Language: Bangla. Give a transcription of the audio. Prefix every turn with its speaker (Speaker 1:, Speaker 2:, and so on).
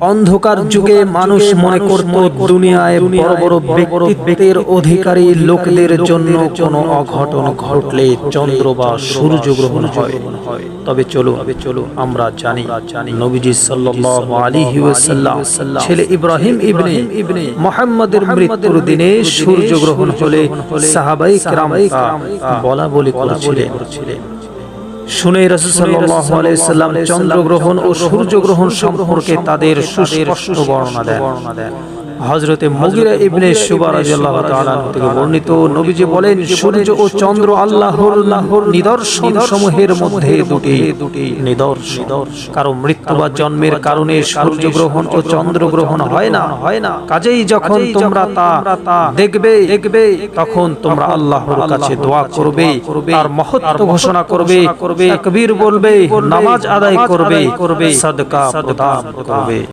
Speaker 1: অন্ধকার যুগে মানুষ মনে করত দুনিয়ায় বড় বড় ব্যক্তিত্বের অধিকারী লোকদের জন্য কোনো অঘটন ঘটলে চন্দ্র বা সূর্য গ্রহণ হয়। তবে চলো চলো আমরা জানি জানি নবীজি সাল্লাল্লাহু আলাইহি ওয়াসাল্লাম ছেলে ইব্রাহিম ইবনে ইবনে মুহাম্মাদের মৃত্যুর দিনে সূর্য গ্রহণ হলে সাহাবাই কেরাম বলা বলি করেছিলেন। শুনে রসুসাল্লাম চন্দ্রগ্রহণ ও সূর্যগ্রহণ সম্পর্কে তাদের সুস্পষ্ট বর্ণনা দেন। হযরতে মুগিরা ইবনে শুবা রাদিয়াল্লাহু তাআলা থেকে বর্ণিত নবীজি বলেন সূর্য ও চন্দ্র আল্লাহর আল্লাহর নিদর্শন সমূহের মধ্যে দুটি দুটি নিদর্শন। কারণ মৃত্যু বা জন্মের কারণে সূর্য গ্রহণ ও চন্দ্র গ্রহণ হয় না। হয় না। কাজেই যখন তোমরা তা দেখবে দেখবে তখন তোমরা আল্লাহর কাছে দোয়া করবে আর মহত্ব ঘোষণা করবে তাকবীর বলবে নামাজ আদায় করবে করবে সাদকা প্রদান করবে।